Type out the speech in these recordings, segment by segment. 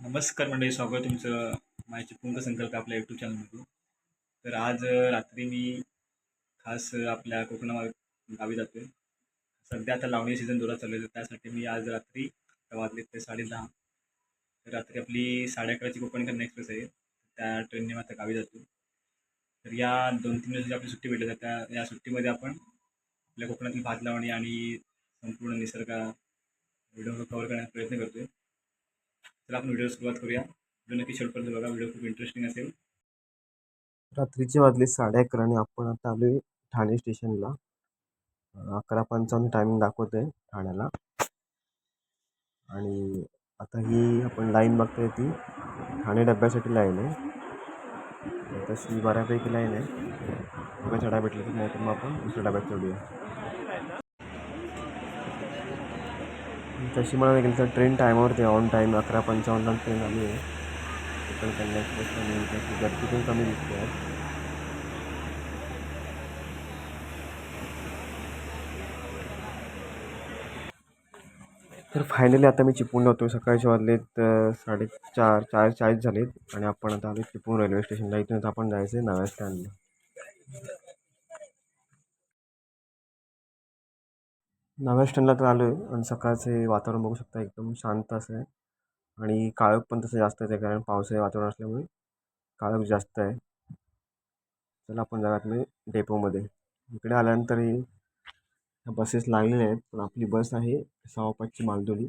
नमस्कार मंडळी स्वागत तुमचं माझी पूर्ण संकल्प आपल्या यूट्यूब चॅनलमध्ये तर आज रात्री मी खास आपल्या कोकणा गावी जातो आहे सध्या आता लावणी सीझन जोरात चालू आहे तर त्यासाठी मी आज रात्री वाजले ते साडे दहा. तर रात्री आपली साडे अकराची कोकण कन्या एक्सप्रेस आहे. त्या ट्रेनने मी आता गावी जातो तर या दोन तीन दिवसाची आपली सुट्टी भेटली तर त्या या सुट्टीमध्ये आपण आपल्या कोकणातील भात लावणी आणि संपूर्ण निसर्ग व्हिडिओ कव्हर करण्याचा प्रयत्न करतो आहे तर आपण व्हिडिओ सुरुवात करूया. जो नक्की शेवटपर्यंत बघा व्हिडिओ खूप इंटरेस्टिंग असेल. रात्रीचे वाजले साडे अकरा आणि आपण आता आलो ठाणे स्टेशनला. अकरा पंचावन्न टायमिंग दाखवत आहे ठाण्याला. आणि आता ही आपण लाईन बघताय ती. ठाणे डब्यासाठी लाईन आहे. तशी बऱ्यापैकी लाईन आहे. बघा चढा भेटली तर नाही तर मग आपण दुसऱ्या डब्यात चढूया. तशी म्हणायला गेलं तर ट्रेन टायमावरती ऑन टाईम अकरा पंचावन्नला ट्रेन आली आहे. कोकण कन्या गर्दी पण कमी दिसते आहे. तर फायनली आता मी चिपळूणला होतो सकाळचे वाजलेत साडेचार चार चाळीस झालेत. आणि आपण आता आलो चिपळूण रेल्वे स्टेशनला इथूनच आपण जायचं आहे नव्या स्टँडला नव्या स्टँडला तर आलो आहे आणि सकाळचे वातावरण बघू शकता एकदम शांत असं आहे. आणि काळोख पण तसं जास्त आहे कारण पावसाळी वातावरण असल्यामुळे काळोख जास्त आहे. चला आपण जाऊयात मी डेपोमध्ये. इकडे आल्यानंतर ह्या बसेस लागलेल्या आहेत पण आपली बस आहे सहा मालदोली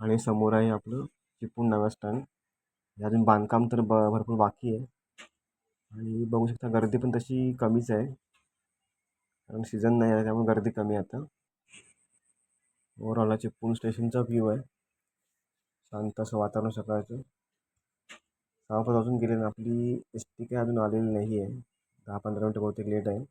आणि समोर आहे आपलं चिपून नव्या स्टँड. हे अजून बांधकाम तर ब भरपूर बाकी आहे. आणि बघू शकता गर्दी पण तशी कमीच आहे. कारण सीझन नाही आहे त्यामुळे गर्दी कमी आहे आता. ओव्हरऑल हा चिपळूण स्टेशनचा व्ह्यू आहे. शांत असं वातावरण सकाळचं. सहा वाजून गेले ना आपली एस टी काही अजून आलेली नाही आहे दहा पंधरा मिनटं बहुतेक लेट आहे.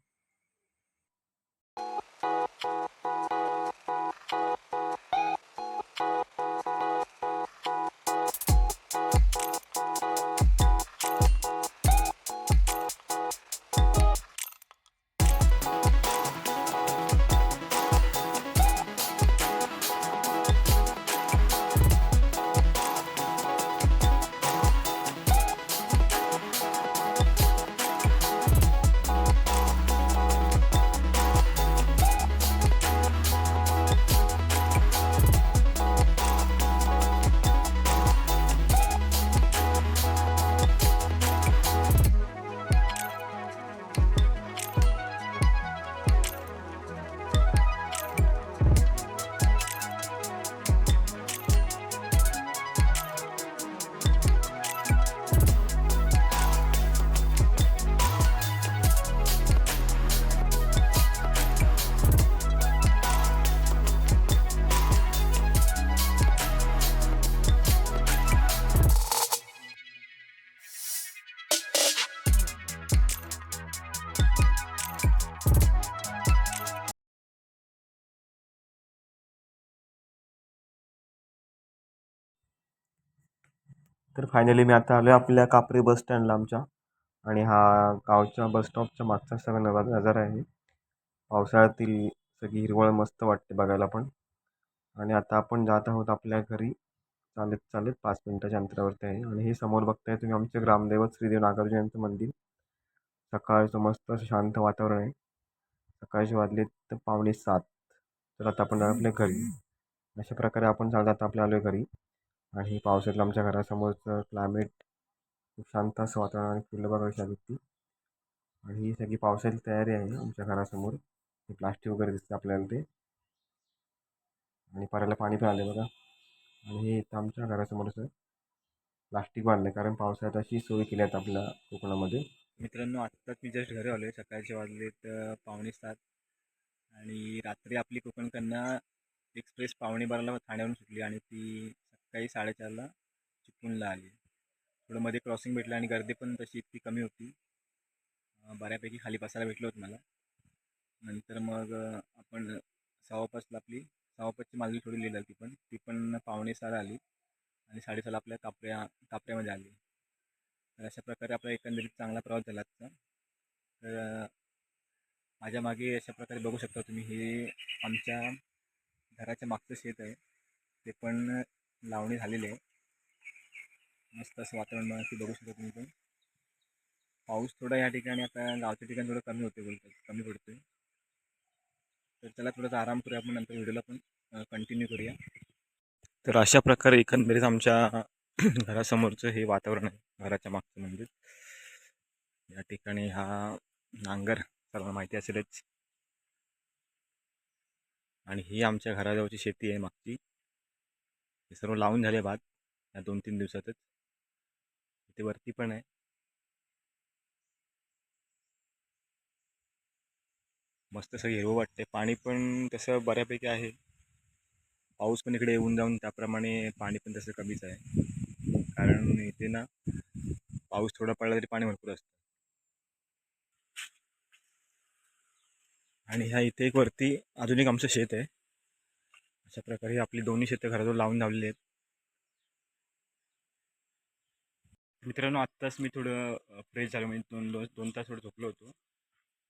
तर फायनली मी आता आलो आहे आपल्या कापरी बस स्टँडला आमच्या. आणि हा गावच्या बस स्टॉपच्या मागचा सगळा नवा नजारा आहे. पावसाळ्यातील सगळी हिरवळ मस्त वाटते बघायला पण. आणि आता आपण जात आहोत आपल्या घरी. चालत चालत पाच मिनटाच्या अंतरावरती आहे. आणि हे समोर बघताय तुम्ही आमचे ग्रामदैवत श्रीदेव नागार्जुन यांचं मंदिर सकाळचं मस्त असं शांत वातावरण आहे. सकाळचे वाजले तर पावणे सात. तर आता आपण जाऊ आपल्या घरी. अशा प्रकारे आपण चालत आता आपल्या आलो आहे घरी. आणि पावसातलं आमच्या घरासमोरचं क्लायमेट खूप शांत असं वातावरण आणि फुलं अशी कशी ती आणि ही सगळी पावसाची तयारी आहे आमच्या घरासमोर. हे प्लास्टिक वगैरे दिसतं आपल्याला ते. आणि पाऱ्याला पाणी पण आले बघा. आणि हे इथं आमच्या घरासमोर प्लास्टिक बांधलं आहे कारण पावसाळ्यात अशी सोय केली आहेत आपल्या कोकणामध्ये. मित्रांनो आत्ताच मी जस्ट घरी आलो आहे सकाळचे वाजलेत तर पावणे सात. आणि रात्री आपली कोकणकडनं एक्सप्रेस पावणे बाराला ठाण्यावरून सुटली आणि ती सकाळी साडेचारला चिपळूणला आली. थोडं मध्ये क्रॉसिंग भेटलं आणि गर्दी पण तशी इतकी कमी होती. बऱ्यापैकी खाली बसायला भेटलं होतं मला. नंतर मग आपण सहावापासला आपली सव्वापाचची मालगी थोडी लिहिली ती पण ती पण पावणे सहाला आली आणि साडेसहाला आपल्या कापऱ्या कापऱ्यामध्ये आली. तर अशा प्रकारे आपला एकंदरीत चांगला प्रवास झाला आजचा. तर माझ्या मागे अशा प्रकारे बघू शकता तुम्ही हे आमच्या घराच्या मागचं शेत आहे. ते पण लावणी झालेली आहे. मस्त असं वातावरण मला बघू शकता तुम्ही पण. पाऊस थोडा या ठिकाणी आता गावच्या ठिकाणी थोडं कमी होते बोलतो कमी पडतोय. तर त्याला थोडासा आराम करूया आपण नंतर व्हिडिओला पण कंटिन्यू करूया. तर अशा प्रकारे एकंदरीत आमच्या घरासमोरचं हे वातावरण आहे घराच्या मागचं म्हणजे या ठिकाणी हा नांगर सर्वांना माहिती असेलच. आणि ही आमच्या घराजवळची शेती आहे मागची. हे सर्व लावून झाले भात या दोन तीन दिवसातच. इथे वरती पण आहे. मस्त सगळं हिरवं वाटते पाणी पण तसं बऱ्यापैकी आहे. पाऊस पण इकडे येऊन जाऊन त्याप्रमाणे पाणी पण तसं कमीच आहे. कारण इथे ना पाऊस थोडा पडला तरी पाणी भरपूर असतं. आणि ह्या इथे एक वरती अजून एक आमचं शेत आहे. अशा प्रकारे आपली दोन्ही शेतं घराजवळ लावून लावलेली आहेत. मित्रांनो आत्ताच मी थोडं फ्रेश झालो. म्हणजे दोन दोन दोन तास थोडं झोपलो होतो.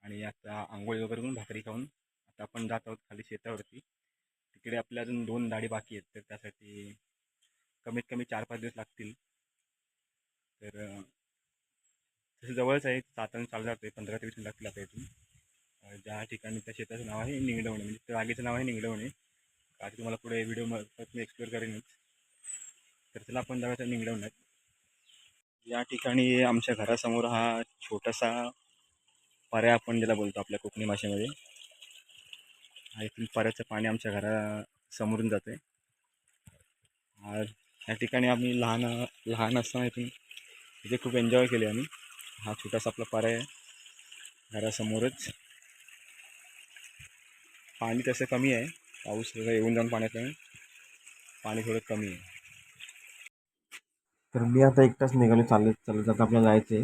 आणि आता आंघोळी वगैरे करून भाकरी खाऊन आता आपण जात आहोत खाली शेतावरती. तिकडे आपल्या अजून दोन दाढी बाकी आहेत. तर त्यासाठी कमीत कमी चार पाच दिवस लागतील. तर तसं जवळच आहे. सातारा चालू आहे पंधरा ते वीस मिनिट लागतील आता इथून ज्या ठिकाणी त्या शेताचं नाव आहे निंगडवणे. म्हणजे त्या जागेचं नाव आहे निंगडवणे. बाकी तुम्हाला पुढे व्हिडिओ मी एक्सप्लोर करेनच. तर चला आपण जाऊया निंगडवण्यात या ठिकाणी आमच्या घरासमोर हा छोटासा पर्या आपण ज्याला बोलतो आपल्या कोकणी भाषेमध्ये. हा इथून पर्याचं पाणी आमच्या घरासमोरून जातं आहे या ठिकाणी आम्ही लहान लहान असताना इथून इथे खूप एन्जॉय केले आम्ही. हा छोटासा आपला पर्याय आहे. घरासमोरच. पाणी तसं कमी आहे. पाऊस सगळं येऊन जाऊन पाण्यात पाणी थोडं कमी आहे. तर मी आता एकटाच निघालो चालत चालत आता आपल्याला जायचं आहे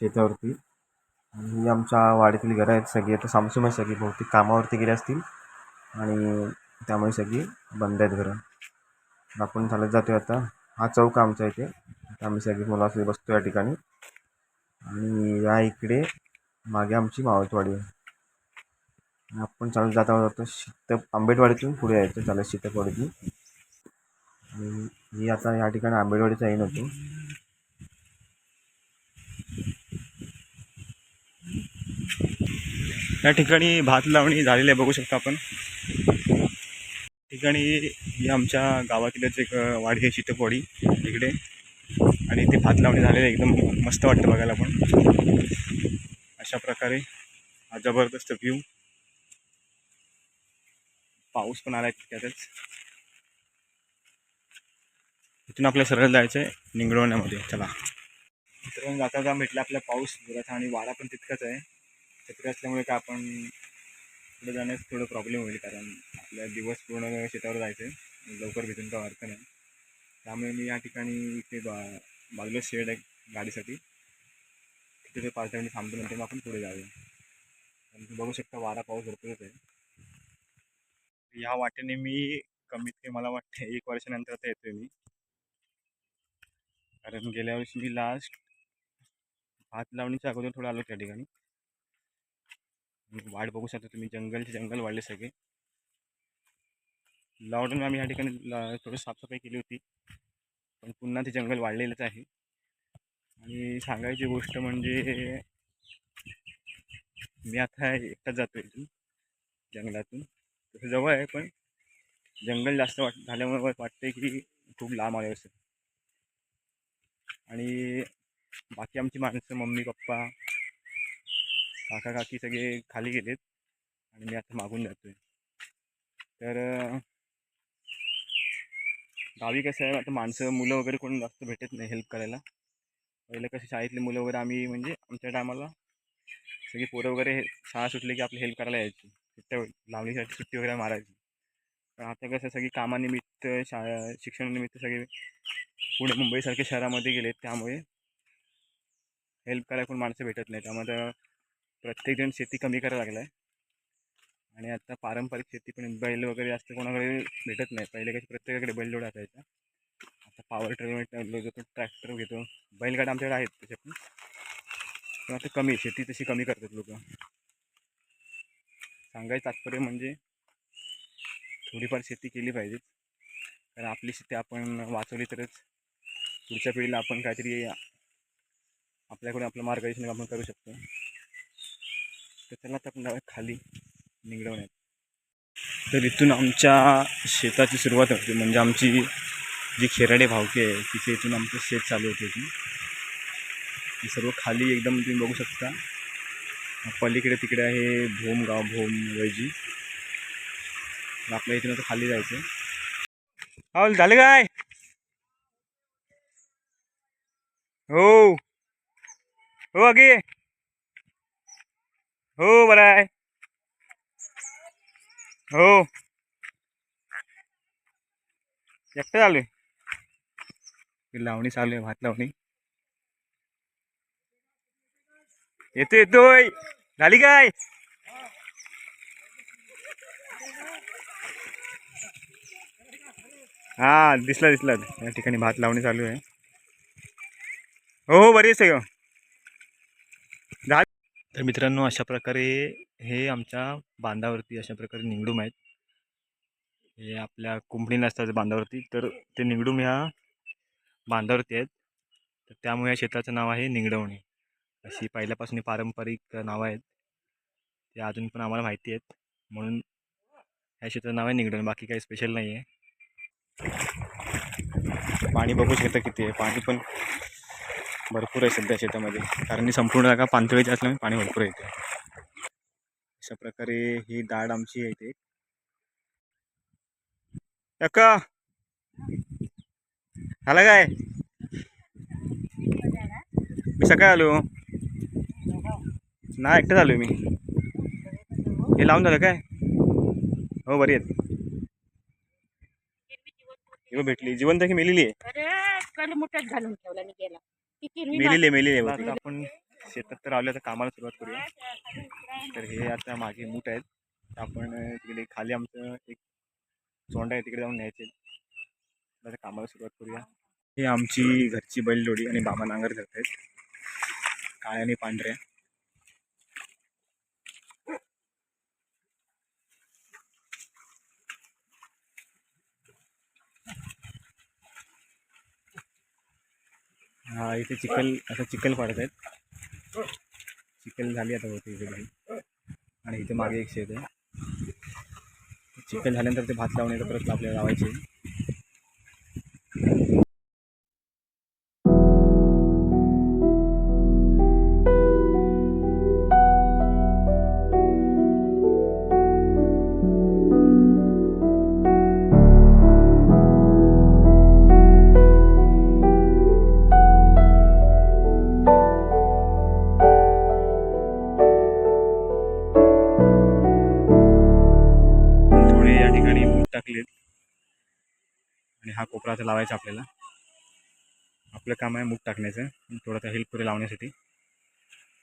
शेतावरती. आणि ही आमच्या वाडीतील घरं आहेत सगळी. आता सामसूम आहे सगळी. बहुतेक कामावरती गेले असतील. आणि त्यामुळे सगळी बंद आहेत घरं. आपण चालत जातो आहे आता. हा चौक आमचा इथे. आम्ही सगळी मुलं असले बसतो या ठिकाणी. आणि या इकडे मागे आमची मावळतवाडी आहे. आपण चालत जात आहोत आता शीत आंबेडवाडीतून पुढे यायचं चालत शीतकवाडीतून आणि मी आता या ठिकाणी आंबेडवाडीचा येईन होतो. या ठिकाणी भात लावणी झालेली आहे बघू शकता आपण. ठिकाणी ही आमच्या गावातीलच एक वाडी आहे शीतकवाडी इकडे. आणि ते भात लावणी झालेली आहे एकदम मस्त वाटतं बघायला पण. अशा प्रकारे हा जबरदस्त व्ह्यू पाऊस पण आला आहे त्यातच. इथून आपल्या सरळ जायचं आहे निंगडवण्यामध्ये चला. मित्रांनो जाता जाता भेटला आपला पाऊस जोराचा आणि वारा पण तितकाच आहे. छत्री असल्यामुळे का आपण पुढे जाण्यास थोडं प्रॉब्लेम होईल कारण आपल्या दिवस पूर्ण शेतावर जायचं आहे लवकर भेटून का अर्थ नाही. त्यामुळे मी या ठिकाणी इथे बा बाजूला शेड आहे गाडीसाठी. तिथे ते पाच मिनिट थांबतो नंतर मग आपण पुढे जाऊया. आणि बघू शकता वारा पाऊस भरपूरच आहे. या वाटेने मी कमीत कमी मला वाटते एक वर्षानंतर आता येतोय मी. कारण गेल्या वर्षी मी लास्ट भात लावणीच्या अगोदर थोडं आलो त्या ठिकाणी. वाट बघू शकता तुम्ही जंगलचे जंगल वाढले सगळे. लॉकडाऊन आम्ही या ठिकाणी ला- साफसफाई केली होती. पण पुन्हा ते जंगल वाढलेलंच आहे. आणि सांगायची गोष्ट म्हणजे मी आता एकटाच जातो इथून जंगलातून. तसं जवळ आहे पण जंगल जास्त वाट झाल्यामुळे वाटते की खूप लांब आले असं आणि बाकी आमची माणसं मम्मी पप्पा काका काकी सगळे खाली गेलेत आणि मी आता मागून जातोय. तर गावी कसं आहे आता माणसं मुलं वगैरे कोण जास्त भेटत नाही हेल्प करायला. पहिलं कसं शाळेतली मुलं वगैरे आम्ही म्हणजे आमच्या टायमाला सगळी पोरं वगैरे हे- शाळा सुटली की आपली हेल्प करायला यायची. सुट्ट्या लावणीसाठी सुट्टी वगैरे मारायची. पण आता कसं सगळी कामानिमित्त शाळा शिक्षणानिमित्त सगळे पुणे मुंबईसारख्या शहरामध्ये गेले त्यामुळे हेल्प करायला कोण माणसं भेटत नाही त्यामुळे प्रत्येकजण शेती कमी करायला लागला आहे आणि आता पारंपरिक शेती पण बैल वगैरे जास्त कोणाकडे भेटत नाही. पहिले कशी प्रत्येकाकडे बैलजोडा असायचा आता पॉवर ट्रेलर घेतो ट्रॅक्टर घेतो. बैलगाड्या आमच्याकडे आहेत त्याच्यातून पण. पण आता कमी आहे, शेती तशी कमी करतात लोक. सांगायचं तात्पर्य म्हणजे थोडीफार शेती केली पाहिजे कारण आपली शेती आपण वाचवली तरच पुढच्या पिढीला आपण काहीतरी आपल्याकडून आपलं मार्गदर्शन आपण करू शकतो. तर त्याला तर आपण खाली निगडवण्यात. तर इथून आमच्या शेताची सुरुवात होते. म्हणजे आमची जी खेराडे भावकी आहे तिथे इथून आमचं शेत चालू होते इथून. सर्व खाली एकदम तुम्ही बघू शकता. पलीकडे तिकडे आहे भोम गाव भोम वैजी. आपल्या इथून आता खाली जायचं. हो झालं काय? हो. हो अगे हो बरं आहे. हो. एकटं चालू आहे लावणी चालू आहे भात लावणी. येतो येतोय. झाली काय? हा दिसला दिसला. या ठिकाणी भात लावणे चालू आहे. हो हो बरी आहे झाल तर मित्रांनो अशा प्रकारे हे आमच्या बांधावरती अशा प्रकारे निंगडूम आहेत. हे आपल्या कुंपणीला असतात बांधावरती तर ते निंगडूम ह्या बांधावरती आहेत. तर त्यामुळे या शेताचं नाव आहे निंगडवणे. अशी पहिल्यापासून पारंपरिक नावं आहेत. ते अजून पण आम्हाला माहिती आहेत. म्हणून ह्या शेताचं नाव आहे बाकी काही स्पेशल नाही आहे. पाणी बघू शकता किती आहे. पाणी पण भरपूर आहे सध्या शेतामध्ये. कारण ही संपूर्ण जागा पाणथळीची असल्यामुळे पाणी भरपूर येते अशा प्रकारे ही दाढ आमची आहे इथे. अक्का झालं काय? मी सकाळी आलो. नाही एकटं आलो मी. हे लावून झालं काय? हो बरी आहेत. हे बघ भेटली. जिवंत की मेलेली आहे. अरे कल मुठ्यात घालून ठेवला मी गेला. ती हिरवी मेलेली आहे मेलेली आहे. आता आपण शेतात तर आलो आता कामाला सुरुवात करूया. तर हे आता मागे मूठ आहेत. तर आपण तिकडे खाली आमचं एक चोंडा आहे तिकडे जाऊन न्यायचे. आता कामाला सुरुवात करूया. हे आमची घरची बैलजोडी आणि बाबा नांगर करत आहेत काळ्या आणि पांढऱ्या हा इथे चिखल असं चिखल पाडत आहेत. चिखल झाली आता होते इकडे आणि इथे मागे एक शेत आहे. चिखल झाल्यानंतर ते भात लावण्याचा प्रश्न आपल्याला लावायचे. आता लावायचा आपल्याला. आपलं काम आहे मूग टाकण्याचं. थोडं थोडासा हेल्प पुढे लावण्यासाठी.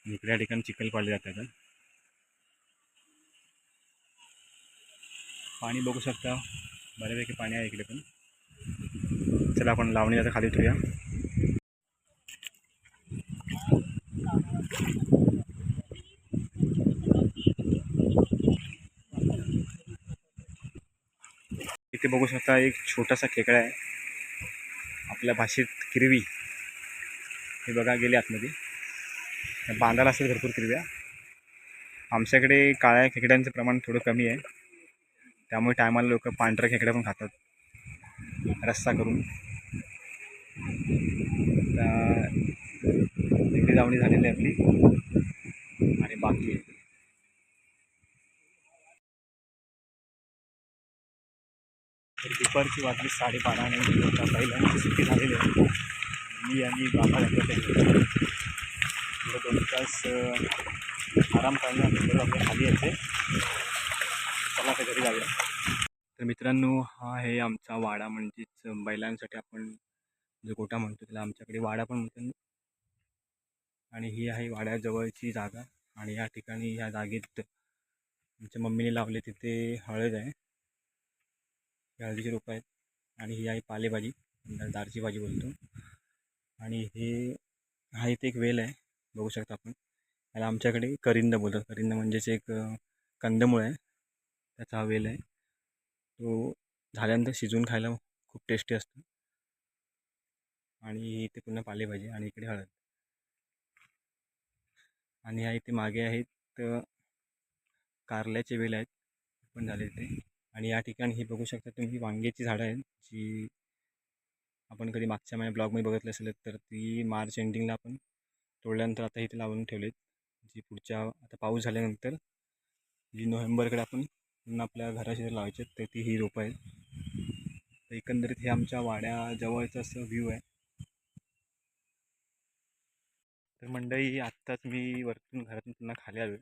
इकडे या ठिकाणी चिखल पाडले जातात आता. पाणी बघू शकता. बऱ्यापैकी पाणी आहे इकडे पण. चला आपण लावणी आता खाली ठेवूया इथे बघू शकता एक छोटासा खेकडा आहे. आपल्या भाषेत किरवी. हे बघा गेली आतमध्ये. बांधायला बांधाला असेल भरपूर किरव्या. आमच्याकडे काळ्या खेकड्यांचं प्रमाण थोडं कमी आहे. त्यामुळे टायमाला लोक पांढऱ्या खेकड्या पण खातात. रस्सा करून. आता तिकडे जावणी झालेली आहे आपली. आणि बाकी तर दुपारची वाटली साडेबारा आणि आता सुट्टी झालेली आहे. मी आणि बाबा यांच्याकडे दोन तास आराम करण्यानंतर आपल्या खाली येते. चला आता घरी जाऊया. तर मित्रांनो हा आहे आमचा वाडा. म्हणजेच बैलांसाठी आपण जो गोटा म्हणतो त्याला आमच्याकडे वाडा पण म्हणतो आणि ही आहे वाड्याजवळची जागा. आणि या ठिकाणी ह्या जागेत आमच्या मम्मीने लावले तिथे हळद आहे. ही हळदीची रोपं आहेत आणि ही आहे पालेभाजी दारची भाजी बोलतो. आणि हे हा इथे एक वेल आहे बघू शकता आपण. याला आमच्याकडे करिंद बोलतात. करिंद म्हणजेच एक कंदमूळ कंदमुळ आहे. त्याचा हा वेल आहे. तो झाल्यानंतर शिजवून खायला खूप टेस्टी असतो. आणि इथे पुन्हा पालेभाजी आणि इकडे हळद. आणि ह्या इथे मागे आहेत कारल्याचे वेल आहेत. पण झाले ते. आणि या ठिकाणी ही बघू शकता तुम्ही वांग्याची झाडं आहेत जी आपण कधी मागच्या महिन्या ब्लॉगमध्ये बघितलं असेल तर ती मार्च एंडिंगला आपण तोडल्यानंतर आता इथे लावून ठेवलेत. जी पुढच्या आता पाऊस झाल्यानंतर जी नोव्हेंबरकडे आपण पुन्हा आपल्या घराशी लावायचे तर ती ही रोपं आहेत. तर एकंदरीत हे आमच्या वाड्याजवळचं असं व्ह्यू आहे. तर मंडळी आत्ताच मी वरतून घरातून पुन्हा खाली आलो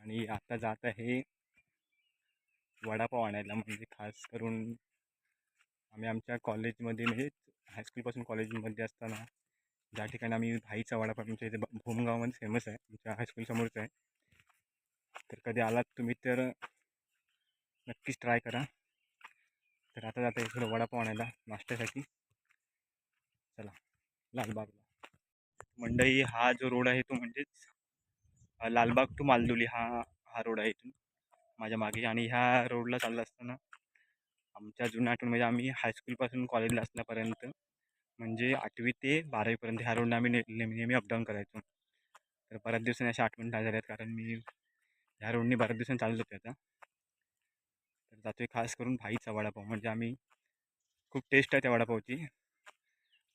आणि आत्ता जात आहे वडापाव आणायला. म्हणजे खास करून आम्ही आमच्या कॉलेजमध्ये म्हणजे हायस्कूलपासून कॉलेजमध्ये असताना ज्या ठिकाणी आम्ही भाईचा वडापाव आमच्या इथे भूमगावमध्ये फेमस आहे. आमच्या हायस्कूलसमोरच आहे. तर कधी आलात तुम्ही तर नक्कीच ट्राय करा. तर आता जाता थोडं वडापाव आणायला नाश्त्यासाठी. चला लालबागला. मंडई हा जो रोड आहे तो म्हणजेच लालबाग टू मालदुली हा हा रोड आहे इथून. माझ्या मागे आणि ह्या रोडला चाललं असताना आमच्या जुन्या आठवण म्हणजे आम्ही हायस्कूलपासून कॉलेजला असल्यापर्यंत म्हणजे आठवी ते बारावीपर्यंत ह्या रोडला आम्ही ने नेहमी नेहमी अपडाऊन करायचो. तर बऱ्याच दिवसांनी अशा आठवण झाल्या आहेत कारण मी ह्या रोडने बऱ्याच दिवसांनी चाललो होते आता. तर जातोय खास करून भाईचा वडापाव म्हणजे आम्ही खूप टेस्ट आहे त्या वडापावची.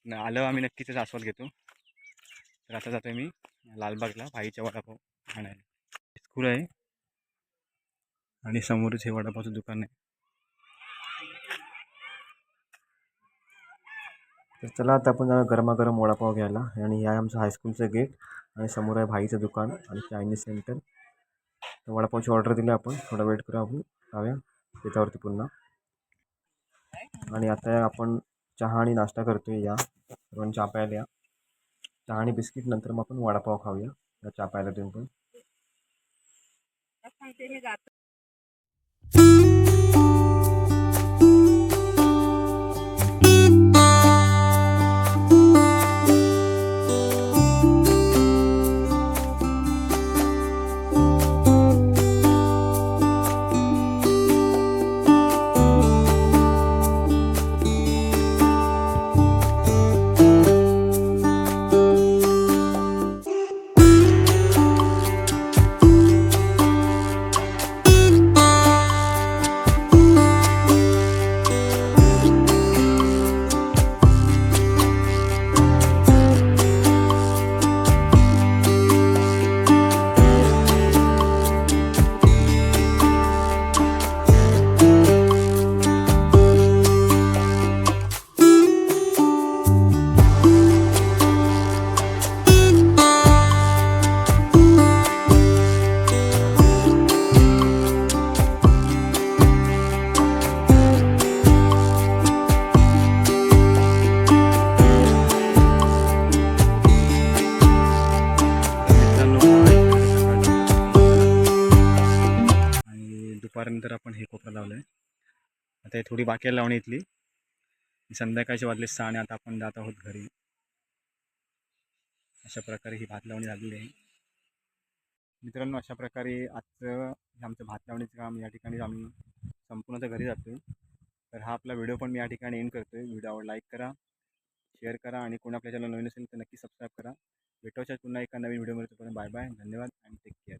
न आलं आम्ही नक्कीच आस्वाद घेतो. तर आता जातोय मी लालबागला भाईचा वडापाव आणायला. स्कूल आहे. आणि समोरच हे वडापावचं दुकान आहे. तर चला आता आपण जाऊया गरमागरम वडापाव घ्यायला. आणि हे आहे आमचं हायस्कूलचं गेट आणि समोर आहे भाईचं दुकान आणि चायनीज सेंटर तर वडापावची ऑर्डर दिली आपण. थोडा वेट करू आपण. खाव्या त्याच्यावरती पुन्हा. आणि आता आपण चहा आणि नाश्ता करतोय या. सर्वांनी चहा प्यायला या चहा आणि बिस्किट नंतर मग आपण वडापाव खाऊया. या चहा प्यायला तुम्ही पण. दुपारनंतर आपण हे कोपरा लावलं आहे आता हे थोडी बाकी लावणी इथली. संध्याकाळचे वाजले सहा आणि आता आपण जात आहोत घरी. अशा प्रकारे ही भात लावणी झालेली आहे. मित्रांनो अशा प्रकारे आजचं हे आमचं भात लावणीचं काम या ठिकाणी आम्ही संपूर्ण घरी जातो तर हा आपला व्हिडिओ पण मी या ठिकाणी एंड करतो आहे व्हिडिओवर लाईक करा शेअर करा आणि कोण आपल्या चॅनल नवीन असेल तर नक्की सबस्क्राईब करा. भेटवच्या पुन्हा एका नवीन व्हिडिओमध्ये. तोपर्यंत बाय बाय धन्यवाद आणि टेक केअर